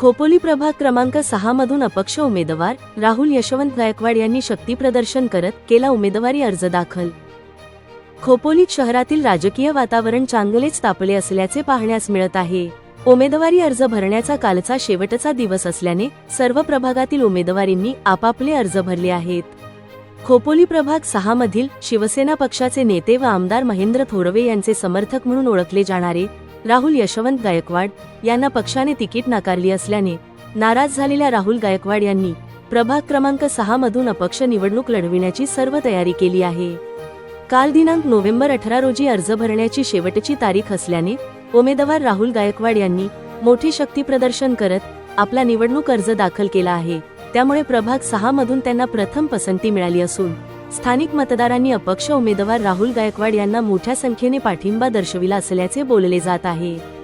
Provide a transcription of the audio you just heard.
खोपोली प्रभाग क्रमांक सहा मधून अपक्ष उमेदवार राहुल यशवंत गायकवाड यांनी शक्तीप्रदर्शन करत केला उमेदवारी अर्ज दाखल. खोपोलीत शहरातील राजकीय वातावरण चांगलेच तापले असल्याचे पाहण्यास मिळत आहे. उमेदवारी अर्ज भरण्याचा कालचा शेवटचा दिवस असल्याने सर्व प्रभागातील उमेदवारींनी आपापले अर्ज भरले आहेत. खोपोली प्रभाग सहा मधील शिवसेना पक्षाचे नेते व आमदार महेंद्र थोरवे यांचे समर्थक म्हणून ओळखले जाणारे राहुल यशवंत गायकवाड यांना पक्षाने तिकीट नाकारली असल्याने नाराज झालेल्या राहुल गायकवाड यांनी प्रभाग क्रमांक सहा मधून अपक्ष निवडणूक लढविण्याची सर्व तयारी केली आहे. काल दिनांक नोव्हेंबर अठरा रोजी अर्ज भरण्याची शेवटची तारीख असल्याने उमेदवार राहुल गायकवाड यांनी मोठी शक्ती प्रदर्शन करत आपला निवडणूक अर्ज दाखल केला आहे. त्यामुळे प्रभाग सहा मधून त्यांना प्रथम पसंती मिळाली असून स्थानिक मतदारांनी अपक्ष उमेदवार राहुल गायकवाड यांना मोठ्या संख्येने पाठिंबा दर्शविला असल्याचे बोलले जात आहे.